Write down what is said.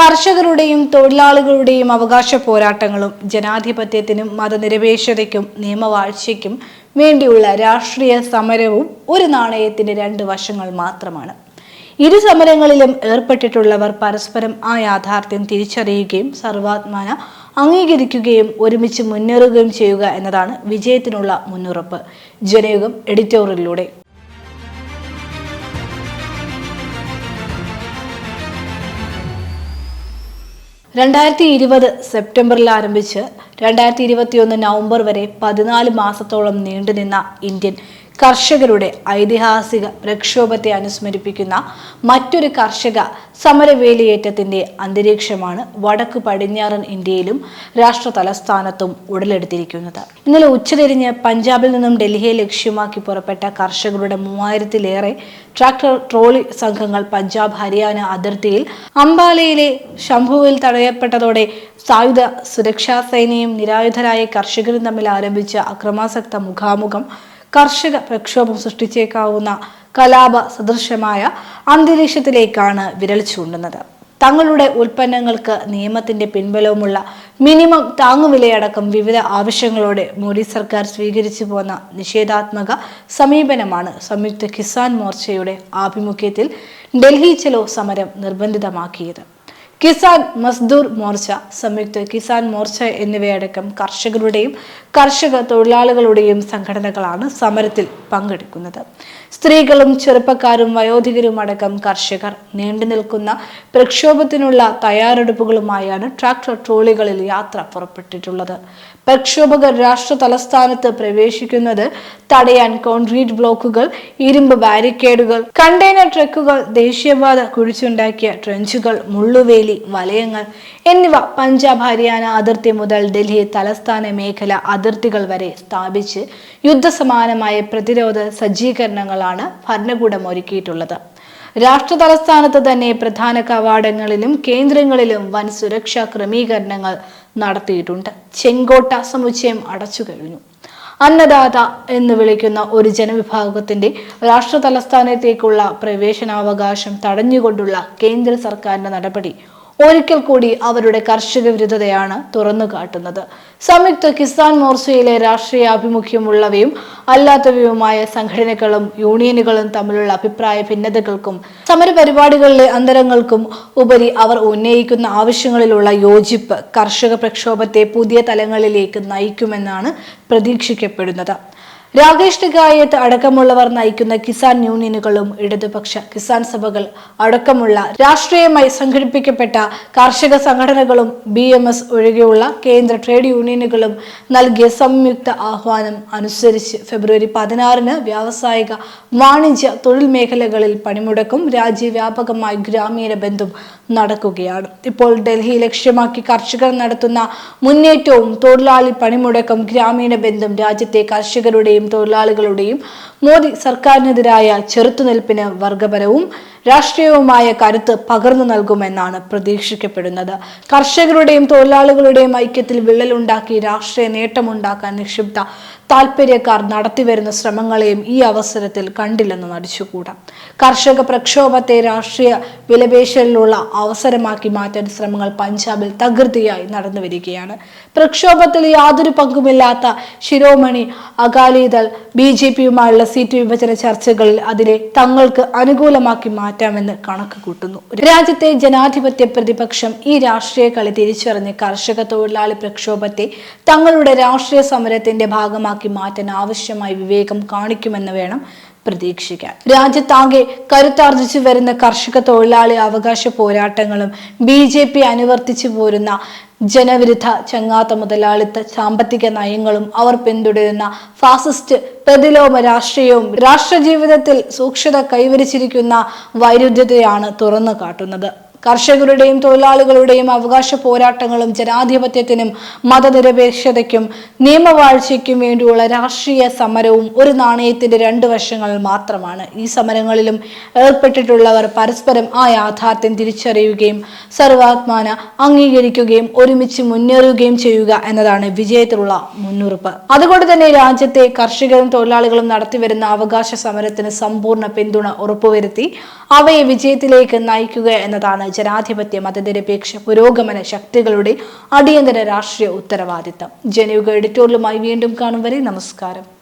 കർഷകരുടെയും തൊഴിലാളികളുടെയും അവകാശ പോരാട്ടങ്ങളും ജനാധിപത്യത്തിനും മതനിരപേക്ഷതയ്ക്കും നിയമവാഴ്ചയ്ക്കും വേണ്ടിയുള്ള രാഷ്ട്രീയ സമരവും ഒരു നാണയത്തിന്റെ രണ്ട് വശങ്ങൾ മാത്രമാണ്. ഇരു സമരങ്ങളിലും ഏർപ്പെട്ടിട്ടുള്ളവർ പരസ്പരം ആ യാഥാർത്ഥ്യം തിരിച്ചറിയുകയും സർവാത്മാന അംഗീകരിക്കുകയും ഒരുമിച്ച് മുന്നേറുകയും ചെയ്യുക എന്നതാണ് വിജയത്തിനുള്ള മുന്നുറപ്പ് ജനയുഗം എഡിറ്റോറിയലിലൂടെ. രണ്ടായിരത്തി ഇരുപത് സെപ്റ്റംബറിൽ ആരംഭിച്ച് രണ്ടായിരത്തി ഇരുപത്തിയൊന്ന് നവംബർ വരെ പതിനാല് മാസത്തോളം നീണ്ടുനിന്ന ഇന്ത്യൻ കർഷകരുടെ ഐതിഹാസിക പ്രക്ഷോഭത്തെ അനുസ്മരിപ്പിക്കുന്ന മറ്റൊരു കർഷക സമരവേലിയേറ്റത്തിന്റെ അന്തരീക്ഷമാണ് വടക്ക് പടിഞ്ഞാറൻ ഇന്ത്യയിലും രാഷ്ട്ര തലസ്ഥാനത്തും ഉടലെടുത്തിരിക്കുന്നത്. ഇന്നലെ ഉച്ചതിരിഞ്ഞ് പഞ്ചാബിൽ നിന്നും ഡൽഹിയെ ലക്ഷ്യമാക്കി പുറപ്പെട്ട കർഷകരുടെ മൂവായിരത്തിലേറെ ട്രാക്ടർ ട്രോളി സംഘങ്ങൾ പഞ്ചാബ് ഹരിയാന അതിർത്തിയിൽ അംബാലയിലെ ശംഭുവിൽ തടയപ്പെട്ടതോടെ സായുധ സുരക്ഷാ സേനയും നിരായുധരായ കർഷകരും തമ്മിൽ ആരംഭിച്ച അക്രമാസക്ത മുഖാമുഖം കർഷക പ്രക്ഷോഭം സൃഷ്ടിച്ചേക്കാവുന്ന കലാപ സദൃശമായ അന്തരീക്ഷത്തിലേക്കാണ് വിരൽ ചൂണ്ടുന്നത്. തങ്ങളുടെ ഉൽപ്പന്നങ്ങൾക്ക് നിയമത്തിന്റെ പിൻബലവുമുള്ള മിനിമം താങ്ങുവിലയടക്കം വിവിധ ആവശ്യങ്ങളോടെ മോദി സർക്കാർ സ്വീകരിച്ചു പോന്ന നിഷേധാത്മക സമീപനമാണ് സംയുക്ത കിസാൻ മോർച്ചയുടെ ആഭിമുഖ്യത്തിൽ ഡൽഹി ചലോ സമരം നിർബന്ധിതമാക്കിയത്. കിസാൻ മസ്ദൂർ മോർച്ച സംയുക്ത കിസാൻ മോർച്ച എന്നിവയടക്കം കർഷകരുടെയും കർഷക തൊഴിലാളികളുടെയും സംഘടനകളാണ് സമരത്തിൽ പങ്കെടുക്കുന്നത്. സ്ത്രീകളും ചെറുപ്പക്കാരും വയോധികരും അടക്കം കർഷകർ നീണ്ടു നിൽക്കുന്ന പ്രക്ഷോഭത്തിനുള്ള തയ്യാറെടുപ്പുകളുമായാണ് ട്രാക്ടർ ട്രോളികളിൽ യാത്ര പുറപ്പെട്ടിട്ടുള്ളത്. പ്രക്ഷോഭകർ രാഷ്ട്ര തലസ്ഥാനത്ത് പ്രവേശിക്കുന്നത് തടയാൻ കോൺക്രീറ്റ് ബ്ലോക്കുകൾ ഇരുമ്പ് ബാരിക്കേഡുകൾ കണ്ടെയ്നർ ട്രക്കുകൾ ദേശീയപാത കുഴിച്ചുണ്ടാക്കിയ ട്രഞ്ചുകൾ മുള്ളുവേലി വലയങ്ങൾ എന്നിവ പഞ്ചാബ് ഹരിയാന അതിർത്തി മുതൽ ഡൽഹി തലസ്ഥാന മേഖല അതിർത്തികൾ വരെ സ്ഥാപിച്ച് യുദ്ധസമാനമായ പ്രതിരോധ സജ്ജീകരണങ്ങളാണ് ഭരണകൂടം ഒരുക്കിയിട്ടുള്ളത്. രാഷ്ട്ര തലസ്ഥാനത്ത് തന്നെ പ്രധാന കവാടങ്ങളിലും കേന്ദ്രങ്ങളിലും വൻ സുരക്ഷാ ക്രമീകരണങ്ങൾ നടത്തിയിട്ടുണ്ട്. ചെങ്കോട്ട സമുച്ചയം അടച്ചു കഴിഞ്ഞു. അന്നദാത എന്ന് വിളിക്കുന്ന ഒരു ജനവിഭാഗത്തിന്റെ രാഷ്ട്ര തലസ്ഥാനത്തേക്കുള്ള പ്രവേശനാവകാശം തടഞ്ഞുകൊണ്ടുള്ള കേന്ദ്ര സർക്കാരിന്റെ നടപടി ഒരിക്കൽ കൂടി അവരുടെ കർഷക വിരുദ്ധതയാണ് തുറന്നു കാട്ടുന്നത്. സംയുക്ത കിസാൻ മോർച്ചയിലെ രാഷ്ട്രീയ ആഭിമുഖ്യമുള്ളവയും അല്ലാത്തവയുമായ സംഘടനകളും യൂണിയനുകളും തമ്മിലുള്ള അഭിപ്രായ ഭിന്നതകൾക്കും സമരപരിപാടികളിലെ അന്തരങ്ങൾക്കും ഉപരി അവർ ഉന്നയിക്കുന്ന ആവശ്യങ്ങളിലുള്ള യോജിപ്പ് കർഷക പ്രക്ഷോഭത്തെ പുതിയ തലങ്ങളിലേക്ക് നയിക്കുമെന്നാണ് പ്രതീക്ഷിക്കപ്പെടുന്നത്. രാകേഷ് ടിഗായത്ത് അടക്കമുള്ളവർ നയിക്കുന്ന കിസാൻ യൂണിയനുകളും ഇടതുപക്ഷ കിസാൻ സഭകൾ അടക്കമുള്ള രാഷ്ട്രീയമായി സംഘടിപ്പിക്കപ്പെട്ട കാർഷിക സംഘടനകളും ബി എം എസ് ഒഴികെയുള്ള കേന്ദ്ര ട്രേഡ് യൂണിയനുകളും നൽകിയ സംയുക്ത ആഹ്വാനം അനുസരിച്ച് ഫെബ്രുവരി പതിനാറിന് വ്യാവസായിക വാണിജ്യ തൊഴിൽ മേഖലകളിൽ പണിമുടക്കും രാജ്യവ്യാപകമായി ഗ്രാമീണ ബന്ധം നടക്കുകയാണ്. ഇപ്പോൾ ഡൽഹി ലക്ഷ്യമാക്കി കർഷകർ നടത്തുന്ന മുന്നേറ്റവും തൊഴിലാളി പണിമുടക്കും ഗ്രാമീണ ബന്ധം രാജ്യത്തെ കർഷകരുടെയും തൊഴിലാളികളുടെയും മോദി സർക്കാരിനെതിരായ ചെറുത്തുനിൽപ്പിന് വർഗപരവും രാഷ്ട്രീയവുമായ കരുത്ത് പകർന്നു നൽകുമെന്നാണ് പ്രതീക്ഷിക്കപ്പെടുന്നത്. കർഷകരുടെയും തൊഴിലാളികളുടെയും ഐക്യത്തിൽ വിള്ളലുണ്ടാക്കി രാഷ്ട്രീയ നേട്ടമുണ്ടാക്കാൻ നിക്ഷിപ്ത താല്പര്യക്കാർ നടത്തിവരുന്ന ശ്രമങ്ങളെയും ഈ അവസരത്തിൽ കണ്ടില്ലെന്ന് നടിച്ചുകൂടാം കർഷക പ്രക്ഷോഭത്തെ രാഷ്ട്രീയ വിലപേശലിലുള്ള അവസരമാക്കി മാറ്റാൻ ശ്രമങ്ങൾ പഞ്ചാബിൽ തകൃതിയായി നടന്നു വരികയാണ് പ്രക്ഷോഭത്തിൽ യാതൊരു പങ്കുമില്ലാത്ത ശിരോമണി അകാലിദൾ ബി ജെ പിയുമായുള്ള സീറ്റ് വിഭജന ചർച്ചകളിൽ അതിനെ തങ്ങൾക്ക് അനുകൂലമാക്കി മാറ്റാമെന്ന് കണക്ക് കൂട്ടുന്നു. രാജ്യത്തെ ജനാധിപത്യ പ്രതിപക്ഷം ഈ രാഷ്ട്രീയ കളി തിരിച്ചറിഞ്ഞ് കർഷക തൊഴിലാളി പ്രക്ഷോഭത്തെ തങ്ങളുടെ രാഷ്ട്രീയ സമരത്തിന്റെ ഭാഗമാക്കി മാറ്റാൻ ആവശ്യമായി വിവേകം കാണിക്കുമെന്ന് വേണം പ്രതീക്ഷിക്കാൻ. രാജ്യത്താകെ കരുത്താർജിച്ചു വരുന്ന കർഷക തൊഴിലാളി അവകാശ പോരാട്ടങ്ങളും ബി ജെ പി അനുവർത്തിച്ചു പോരുന്ന ജനവിരുദ്ധ ചങ്ങാത്ത മുതലാളിത്ത സാമ്പത്തിക നയങ്ങളും അവർ പിന്തുടരുന്ന ഫാസിസ്റ്റ് പ്രതിലോമ രാഷ്ട്രീയവും രാഷ്ട്രജീവിതത്തിൽ സൂക്ഷ്മത കൈവരിച്ചിരിക്കുന്ന വൈരുദ്ധ്യതയാണ് തുറന്നു കാട്ടുന്നത് കർഷകരുടെയും തൊഴിലാളികളുടെയും അവകാശ പോരാട്ടങ്ങളും ജനാധിപത്യത്തിനും മതനിരപേക്ഷതയ്ക്കും നിയമവാഴ്ചയ്ക്കും വേണ്ടിയുള്ള രാഷ്ട്രീയ സമരവും ഒരു നാണയത്തിന്റെ രണ്ട് വശങ്ങൾ മാത്രമാണ്. ഈ സമരങ്ങളിലും ഏർപ്പെട്ടിട്ടുള്ളവർ പരസ്പരം ആ യാഥാർത്ഥ്യം തിരിച്ചറിയുകയും സർവാത്മാന അംഗീകരിക്കുകയും ഒരുമിച്ച് മുന്നേറുകയും ചെയ്യുക എന്നതാണ് വിജയത്തിലുള്ള മുന്നുറപ്പ് അതുകൊണ്ട് തന്നെ രാജ്യത്തെ കർഷകരും തൊഴിലാളികളും നടത്തിവരുന്ന അവകാശ സമരത്തിന് സമ്പൂർണ പിന്തുണ ഉറപ്പുവരുത്തി അവയെ വിജയത്തിലേക്ക് നയിക്കുക എന്നതാണ് ജനാധിപത്യ മതനിരപേക്ഷ പുരോഗമന ശക്തികളുടെ അടിയന്തര രാഷ്ട്രീയ ഉത്തരവാദിത്തം. ജനയുഗ എഡിറ്റോറിയലുമായി വീണ്ടും കാണും വരെ. നമസ്കാരം.